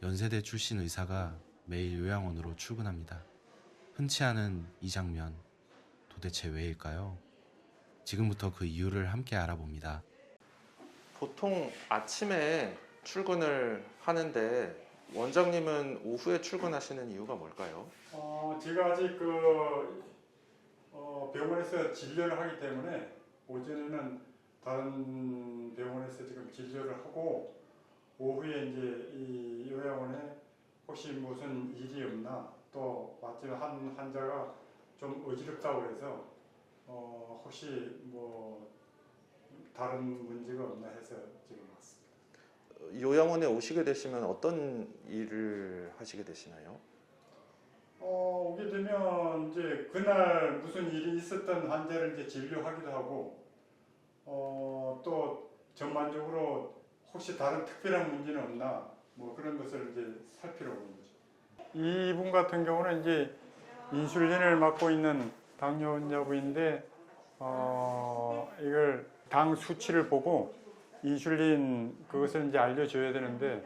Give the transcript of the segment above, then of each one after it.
연세대 출신 의사가 매일 요양원으로 출근합니다. 흔치 않은 이 장면 도대체 왜일까요? 지금부터 그 이유를 함께 알아봅니다. 보통 아침에 출근을 하는데 원장님은 오후에 출근하시는 이유가 뭘까요? 어, 제가 아직 그 어, 병원에서 진료를 하기 때문에 오전에는 다른 병원에서 지금 진료를 하고 오후에 이제 이 요양원에 혹시 무슨 일이 없나 또 마침 한 환자가 좀 어지럽다고 해서 어, 혹시 뭐 다른 문제가 없나 해서 지금 왔습니다. 요양원에 오시게 되시면 어떤 일을 하시게 되시나요? 어, 오게 되면 이제 그날 무슨 일이 있었던 환자를 이제 진료하기도 하고 어, 또 전반적으로 혹시 다른 특별한 문제는 없나 뭐 그런 것을 이제 살피러 오는 거죠. 이분 같은 경우는 이제 인슐린을 맞고 있는 당뇨 환자분인데 어, 이걸 당 수치를 보고 인슐린 그것을 이제 알려줘야 되는데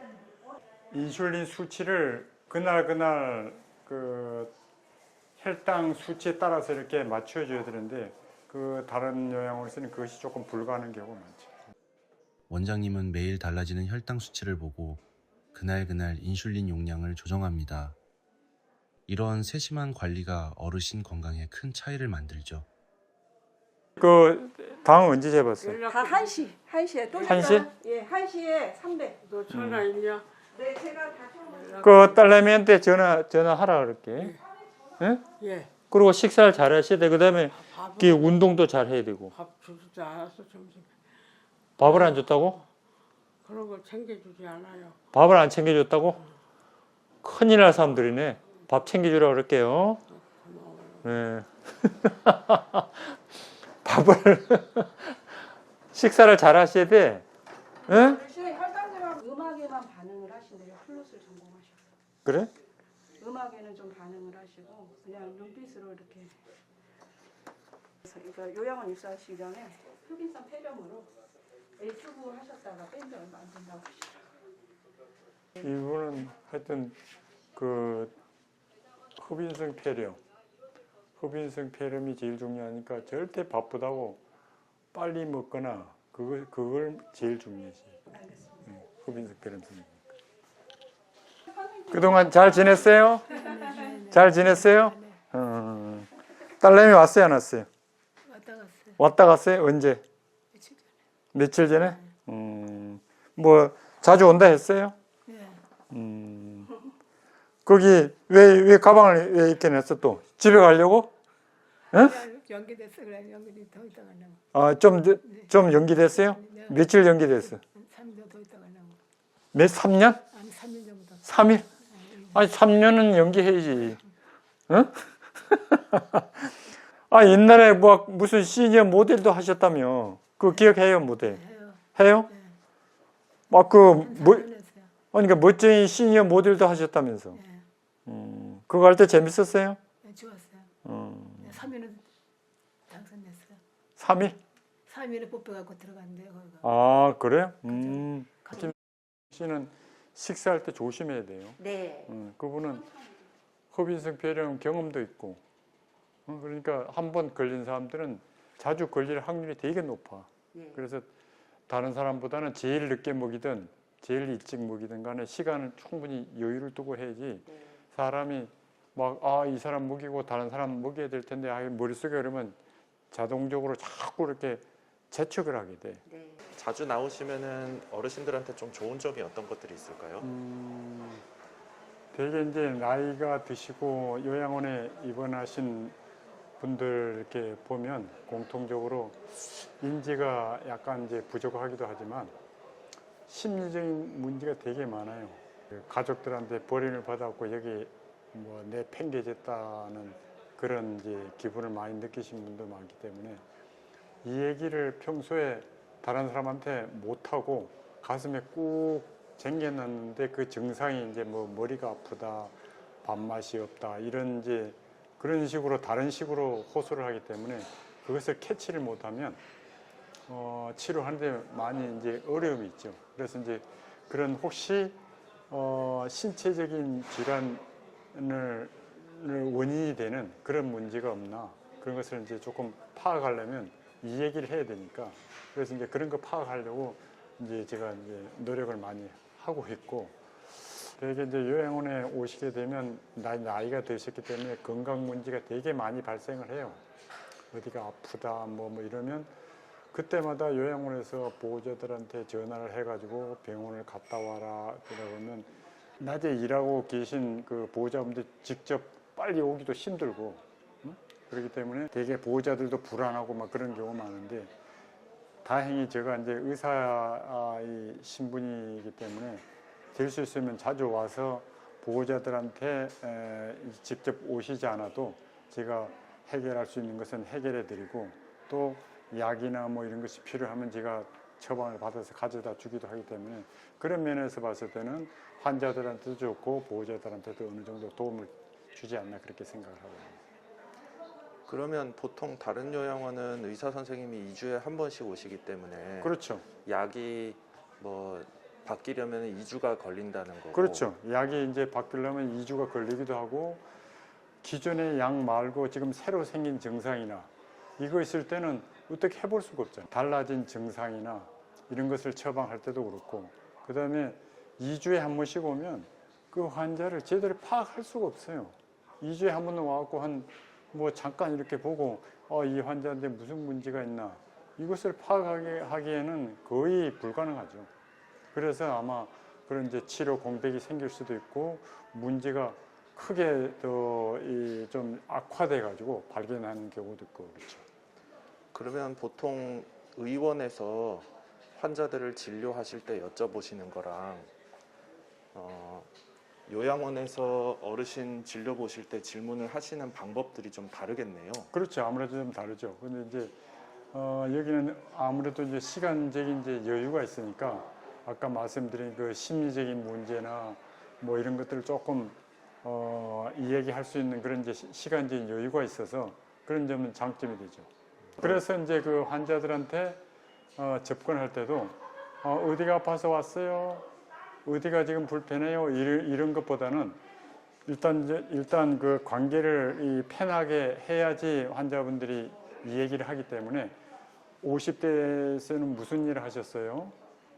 인슐린 수치를 그날 그날 그 혈당 수치에 따라서 이렇게 맞춰줘야 되는데 그 다른 요양원에서는 그것이 조금 불가능한 경우가 많죠. 원장님은 매일 달라지는 혈당 수치를 보고 그날그날 인슐린 용량을 조정합니다. 이런 세심한 관리가 어르신 건강에 큰 차이를 만들죠. 그 당은 언제 재봤어요? 다 1시, 1시에 또 한 시? 예, 1시에 300. 너 전화 있냐? 네, 제가 다 좀... 그 딸내미한테 전화 전화하라 그럴게. 예. 그리고 식사를 잘 하셔야 돼. 그다음에 밥은 그 운동도 잘 해야 되고. 밥 주지 않았어 점심. 밥을 안 줬다고? 그런 걸 챙겨주지 않아요. 밥을 안 챙겨줬다고? 큰일 날 사람들이네. 밥 챙겨주라 그럴게요. 네. 밥을 식사를 잘 하셔야 돼. 응? 혈당제랑 음악에만 반응을 하신대요. 플러스를 전공하셔서. 그래? 음악에는 좀 반응을 하시고 그냥 눈빛으로 이렇게 그래서 이거 요양원 입사하시기 전에 흡인성 폐렴으로 A수부 하셨다가 뺀지 얼마 안 된다고. 이분은 하여튼 그 흡인성 폐렴, 흡인성 폐렴이 제일 중요하니까 절대 바쁘다고 빨리 먹거나 그걸 그걸 제일 중요하지. 알겠습니다. 응, 흡인성 폐렴 생기니까. 그동안 잘 지냈어요? 잘 지냈어요? 어, 딸내미 왔어요, 안 왔어요? 왔다 갔어요. 왔다 갔어요? 언제? 며칠 전에? 음, 뭐 자주 온다 했어요? 예. 음, 거기 왜, 왜 가방을 왜 이렇게 냈어 또? 집에 가려고? 연기됐어 그래 연기돼 더 있다 가려고. 아, 좀, 좀 연기됐어요? 며칠 연기됐어? 3년 더 있다 가려고. 몇, 3년? 아니 3년 전부터. 3일? 아니, 3년은 연기해야지. 응? 아, 옛날에 뭐 무슨 시니어 모델도 하셨다며. 그거 기억해요, 모델? 해요. 해요? 막 그, 뭐, 3년 했어요. 아니, 그러니까 멋쟁이 시니어 모델도 하셨다면서. 예. 음, 그거 할 때 재밌었어요? 네, 좋았어요. 음, 3년은 당선됐어요. 3일? 3일에 뽑혀갖고 들어갔는데 거기가. 아, 그래요? 음, 김 씨는 식사할 때 조심해야 돼요. 네. 음, 그분은 흡인성 폐렴 경험도 있고, 어, 그러니까 한 번 걸린 사람들은 자주 걸릴 확률이 되게 높아. 네. 그래서 다른 사람보다는 제일 늦게 먹이든 제일 일찍 먹이든 간에 시간을 충분히 여유를 두고 해야지 네. 사람이 막 아 이 사람 먹이고 다른 사람 먹여야 될 텐데 아 머릿속에 그러면 자동적으로 자꾸 이렇게 재촉을 하게 돼. 네. 자주 나오시면은 어르신들한테 좀 좋은 점이 어떤 것들이 있을까요? 음, 되게 이제 나이가 드시고 요양원에 입원하신 분들 이렇게 보면 공통적으로 인지가 약간 이제 부족하기도 하지만 심리적인 문제가 되게 많아요. 그 가족들한테 버림을 받았고 여기 뭐 내 팽개졌다는 그런 이제 기분을 많이 느끼신 분도 많기 때문에 이 얘기를 평소에 다른 사람한테 못하고 가슴에 꾹 쟁여놨는데 그 증상이 이제 뭐 머리가 아프다, 밥맛이 없다 이런 이제 그런 식으로 다른 식으로 호소를 하기 때문에 그것을 캐치를 못하면 어, 치료하는데 많이 이제 어려움이 있죠. 그래서 이제 그런 혹시 어, 신체적인 질환을 원인이 되는 그런 문제가 없나 그런 것을 이제 조금 파악하려면 이 얘기를 해야 되니까 그래서 이제 그런 거 파악하려고 이제 제가 이제 노력을 많이 하고 있고 되게 이제 요양원에 오시게 되면 나, 나이가 드셨기 때문에 건강 문제가 되게 많이 발생을 해요. 어디가 아프다 뭐, 뭐 이러면 그때마다 요양원에서 보호자들한테 전화를 해가지고 병원을 갔다 와라 그러면 낮에 일하고 계신 그 보호자분들 직접 빨리 오기도 힘들고 응? 그렇기 때문에 되게 보호자들도 불안하고 막 그런 경우가 많은데 다행히 제가 이제 의사의 신분이기 때문에 될 수 있으면 자주 와서 보호자들한테 에, 직접 오시지 않아도 제가 해결할 수 있는 것은 해결해 드리고 또 약이나 뭐 이런 것이 필요하면 제가 처방을 받아서 가져다 주기도 하기 때문에 그런 면에서 봤을 때는 환자들한테도 좋고 보호자들한테도 어느 정도 도움을 주지 않나 그렇게 생각을 하고 있습니다. 그러면 보통 다른 요양원은 의사 선생님이 2주에 한 번씩 오시기 때문에 그렇죠. 약이 뭐 바뀌려면 2주가 걸린다는 거고. 그렇죠. 약이 이제 바뀌려면 2주가 걸리기도 하고 기존의 약 말고 지금 새로 생긴 증상이나 이거 있을 때는 어떻게 해볼 수가 없잖아요. 달라진 증상이나 이런 것을 처방할 때도 그렇고 그 다음에 2주에 한 번씩 오면 그 환자를 제대로 파악할 수가 없어요. 2주에 한 번 와갖고 한 뭐 잠깐 이렇게 보고 어, 이 환자한테 무슨 문제가 있나 이것을 파악하기에는 거의 불가능하죠. 그래서 아마 그런 이제 치료 공백이 생길 수도 있고 문제가 크게 더좀 악화돼 가지고 발견하는 경우도 있고 그렇죠. 그러면 보통 의원에서 환자들을 진료하실 때 여쭤보시는 거랑 어, 요양원에서 어르신 진료 보실 때 질문을 하시는 방법들이 좀 다르겠네요. 그렇죠. 아무래도 좀 다르죠. 근데 이제 어, 여기는 아무래도 이제 시간적인 이제 여유가 있으니까 아까 말씀드린 그 심리적인 문제나 뭐 이런 것들을 조금 어, 이야기할 수 있는 그런 이제 시- 시간적인 여유가 있어서 그런 점은 장점이 되죠. 그래서 이제 그 환자들한테 어, 접근할 때도 어, 어디가 아파서 왔어요? 어디가 지금 불편해요? 이런, 이런 것보다는 일단 이제 일단 그 관계를 이 편하게 해야지 환자분들이 이 얘기를 하기 때문에 50대에서는 무슨 일을 하셨어요?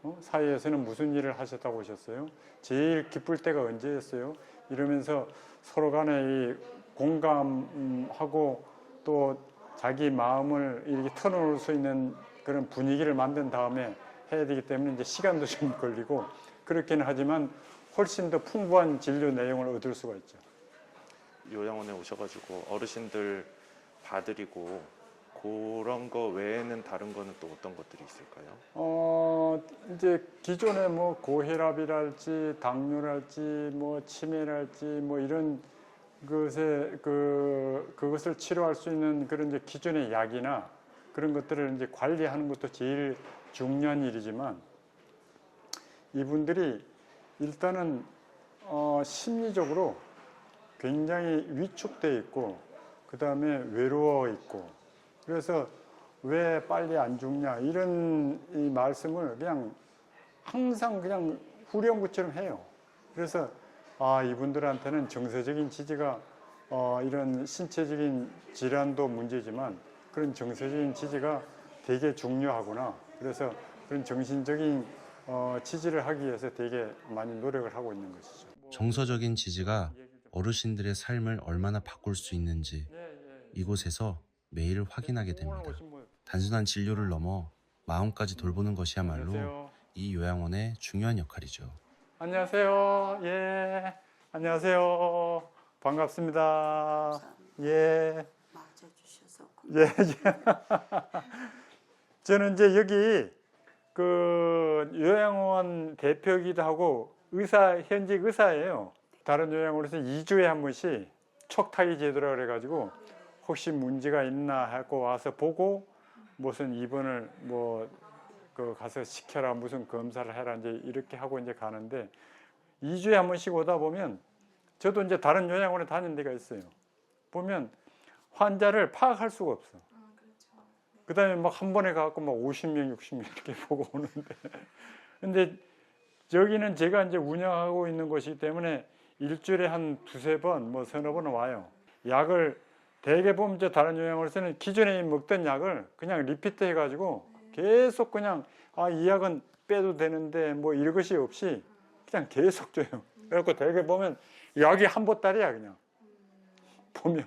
어? 사회에서는 무슨 일을 하셨다고 하셨어요? 제일 기쁠 때가 언제였어요? 이러면서 서로 간에 이 공감하고 또 자기 마음을 이렇게 터놓을 수 있는 그런 분위기를 만든 다음에 해야 되기 때문에 이제 시간도 좀 걸리고 그렇기는 하지만 훨씬 더 풍부한 진료 내용을 얻을 수가 있죠. 요양원에 오셔가지고 어르신들 봐드리고 그런 거 외에는 다른 거는 또 어떤 것들이 있을까요? 어, 이제 기존에 뭐 고혈압이랄지 당뇨랄지 뭐 치매랄지 뭐 이런 것에 그 그것을 치료할 수 있는 그런 이제 기존의 약이나 그런 것들을 이제 관리하는 것도 제일 중요한 일이지만 이분들이 일단은 어, 심리적으로 굉장히 위축돼 있고 그 다음에 외로워 있고 그래서 왜 빨리 안 죽냐 이런 이 말씀을 그냥 항상 그냥 후렴구처럼 해요. 그래서 아 이분들한테는 정서적인 지지가 어, 이런 신체적인 질환도 문제지만 그런 정서적인 지지가 되게 중요하구나. 그래서 그런 정신적인 어, 지지를 하기 위해서 되게 많이 노력을 하고 있는 것이죠. 정서적인 지지가 어르신들의 삶을 얼마나 바꿀 수 있는지 이곳에서 매일 확인하게 됩니다. 단순한 진료를 넘어 마음까지 돌보는 것이야말로 안녕하세요. 이 요양원의 중요한 역할이죠. 안녕하세요. 예. 안녕하세요. 반갑습니다. 예. 맞아 주셔서 예. 예. 저는 이제 여기 그 요양원 대표이기도 하고 의사 현직 의사예요. 다른 요양원에서 2주에 한 번씩 촉탁이 제도라 그래 가지고 혹시 문제가 있나 하고 와서 보고 무슨 입원을 뭐 그 가서 시켜라 무슨 검사를 해라 이제 이렇게 하고 이제 가는데 2주에 한 번씩 오다 보면 저도 이제 다른 요양원에 다닌 데가 있어요. 보면 환자를 파악할 수가 없어. 그다음에 막 한 번에 가갖고 막 50명, 60명 이렇게 보고 오는데 근데 저기는 제가 이제 운영하고 있는 곳이기 때문에 일주일에 한 두세 번, 뭐 서너 번 와요. 약을 대개 보면 이제 다른 요양원에서는 기존에 먹던 약을 그냥 리피트 해가지고 계속 그냥 아 이 약은 빼도 되는데 뭐 이런 것이 없이 그냥 계속 줘요. 그래갖고 대개 보면 약이 한 보따리야 그냥 보면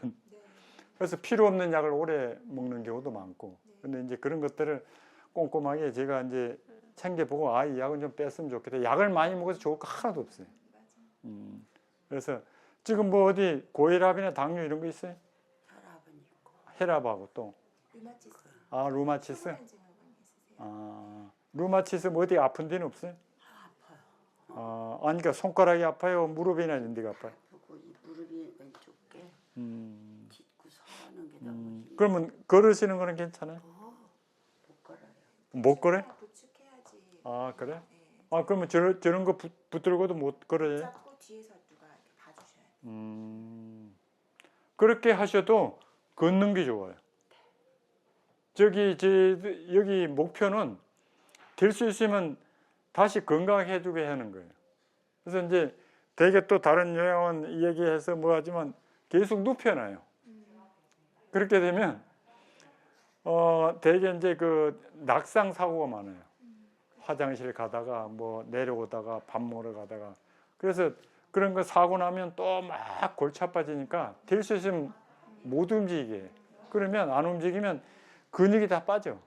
그래서 필요 없는 약을 오래 먹는 경우도 많고 근데 이제 그런 것들을 꼼꼼하게 제가 이제 챙겨보고 아 이 약은 좀 뺐으면 좋겠다. 약을 많이 먹어서 좋을 거 하나도 없어요. 음, 그래서 지금 뭐 어디 고혈압이나 당뇨 이런 거 있어요? 혈압하고 또 루마티스 아 있으세요? 아 루마티스 뭐 어디 아픈 데는 없어요? 아, 아파요. 아 아니 그러니까 손가락이 아파요 무릎이나 이런 데가 아파요 그리고 이 무릎이 왼쪽 게 음, 딛고 서는 게 너무 음. 힘들어. 그러면 걸으시는 거는 괜찮아요? 못 걸어요. 못 걸어요? 부축해야지. 아 그래? 네. 아 그러면 저런, 저런 거 붙, 붙들고도 못 걸어요? 잡고 뒤에서 누가 이렇게 봐주셔야 돼요. 음, 그렇게 하셔도 걷는 게 좋아요. 저기 제 여기 목표는 될 수 있으면 다시 건강해지게 하는 거예요. 그래서 이제 대개 또 다른 요양원 얘기해서 뭐 하지만 계속 눕혀놔요. 그렇게 되면 어 대개 이제 그 낙상 사고가 많아요. 화장실 가다가 뭐 내려오다가 밥 먹으러 가다가 그래서 그런 거 사고 나면 또 막 골치 아파지니까 될 수 있으면 못 움직이게. 해. 그러면 안 움직이면 근육이 다 빠져.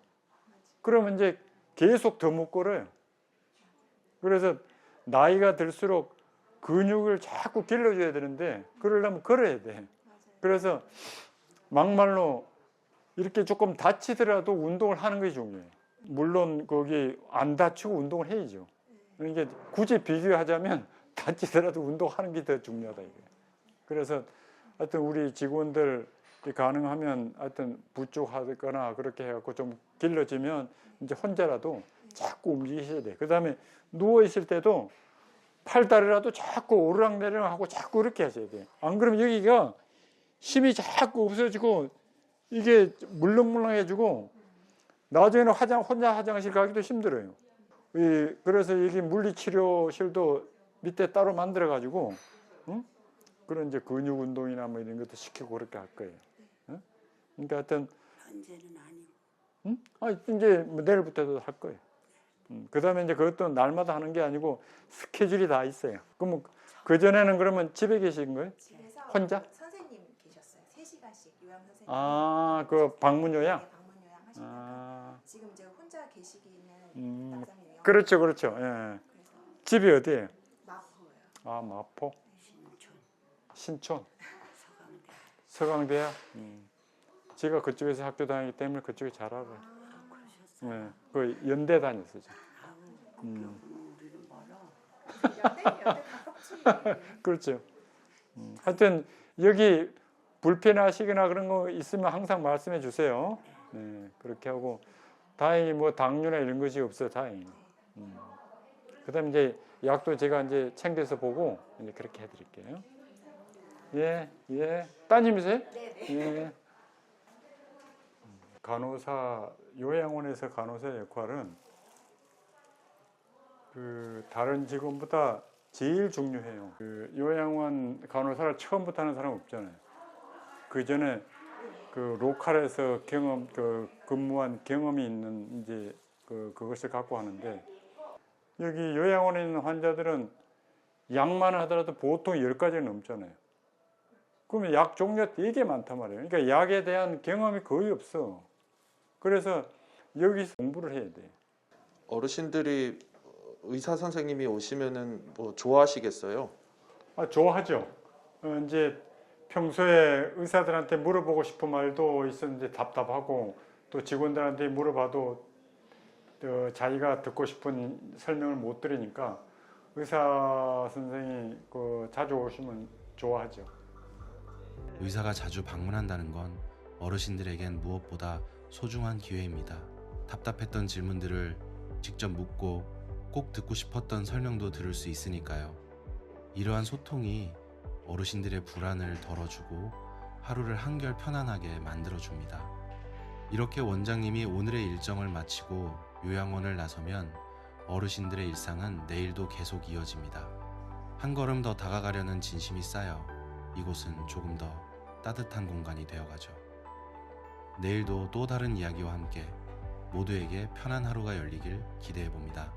그러면 이제 계속 더못 걸어요. 그래서 나이가 들수록 근육을 자꾸 길러줘야 되는데 그러려면 걸어야 돼. 그래서 막말로 이렇게 조금 다치더라도 운동을 하는 것이 중요해요. 물론 거기 안 다치고 운동을 해야죠. 그러니까 굳이 비교하자면 다치더라도 운동하는 게 더 중요하다 이게. 그래서 하여튼 우리 직원들 가능하면 하여튼 부축하거나 그렇게 해갖고 좀 길러지면 이제 혼자라도 자꾸 움직이셔야 돼. 그 다음에 누워 있을 때도 팔다리라도 자꾸 오르락내리락 하고 자꾸 이렇게 하셔야 돼. 안 그러면 여기가 힘이 자꾸 없어지고 이게 물렁물렁해지고 나중에는 화장 혼자 화장실 가기도 힘들어요. 이 그래서 여기 물리치료실도 밑에 따로 만들어 가지고 응? 그런 이제 근육 운동이나 뭐 이런 것도 시키고 그렇게 할 거예요. 응? 그러니까 하여튼 현재는 아니고. 응? 아, 이제 뭐 내일부터도 할 거예요. 음, 그다음에 이제 그것도 날마다 하는 게 아니고 스케줄이 다 있어요. 그러면 그 전에는 그러면 집에 계신 거예요? 집에서 혼자? 선생님 계셨어요. 3시간씩 요양 선생님. 아, 그 방문 요양. 네, 방문 요양 하시다가 아, 지금 이제 혼자 계시기는 음, 그렇죠, 그렇죠. 예. 그래서 집이 어디예요? 마포예요. 아, 마포, 신촌, 서강대 서강대야. 음. 제가 그쪽에서 학교 다니기 때문에 그쪽에 잘 알아요. 아. 네, 그 연대 다녔어요. 아우 음. 연대 연대. 그렇죠. 음, 하여튼 여기 불편하시거나 그런 거 있으면 항상 말씀해 주세요. 네, 그렇게 하고 다행히 뭐 당뇨나 이런 것이 없어요. 다행히. 음. 그다음 이제 약도 제가 이제 챙겨서 보고 이제 그렇게 해드릴게요. 예, 예. 따님이세요? 네, 네. 예. 간호사 요양원에서 간호사 역할은 그 다른 직원보다 제일 중요해요. 그 요양원 간호사를 처음부터 하는 사람 없잖아요. 그 전에 그 로컬에서 경험 그 근무한 경험이 있는 이제 그 그것을 갖고 하는데 여기 요양원에 있는 환자들은 약만 하더라도 보통 열 가지가 넘잖아요. 그러면 약 종류가 되게 많단 말이에요. 그러니까 약에 대한 경험이 거의 없어. 그래서 여기서 공부를 해야 돼. 어르신들이 의사 선생님이 오시면은 뭐 좋아하시겠어요? 아, 좋아하죠. 어, 이제 평소에 의사들한테 물어보고 싶은 말도 있었는데 답답하고 또 직원들한테 물어봐도 어, 자기가 듣고 싶은 설명을 못 들으니까 의사 선생이 그 자주 오시면 좋아하죠. 의사가 자주 방문한다는 건 어르신들에겐 무엇보다 소중한 기회입니다. 답답했던 질문들을 직접 묻고 꼭 듣고 싶었던 설명도 들을 수 있으니까요. 이러한 소통이 어르신들의 불안을 덜어주고 하루를 한결 편안하게 만들어줍니다. 이렇게 원장님이 오늘의 일정을 마치고 요양원을 나서면 어르신들의 일상은 내일도 계속 이어집니다. 한 걸음 더 다가가려는 진심이 쌓여 이곳은 조금 더 따뜻한 공간이 되어가죠. 내일도 또 다른 이야기와 함께 모두에게 편한 하루가 열리길 기대해 봅니다.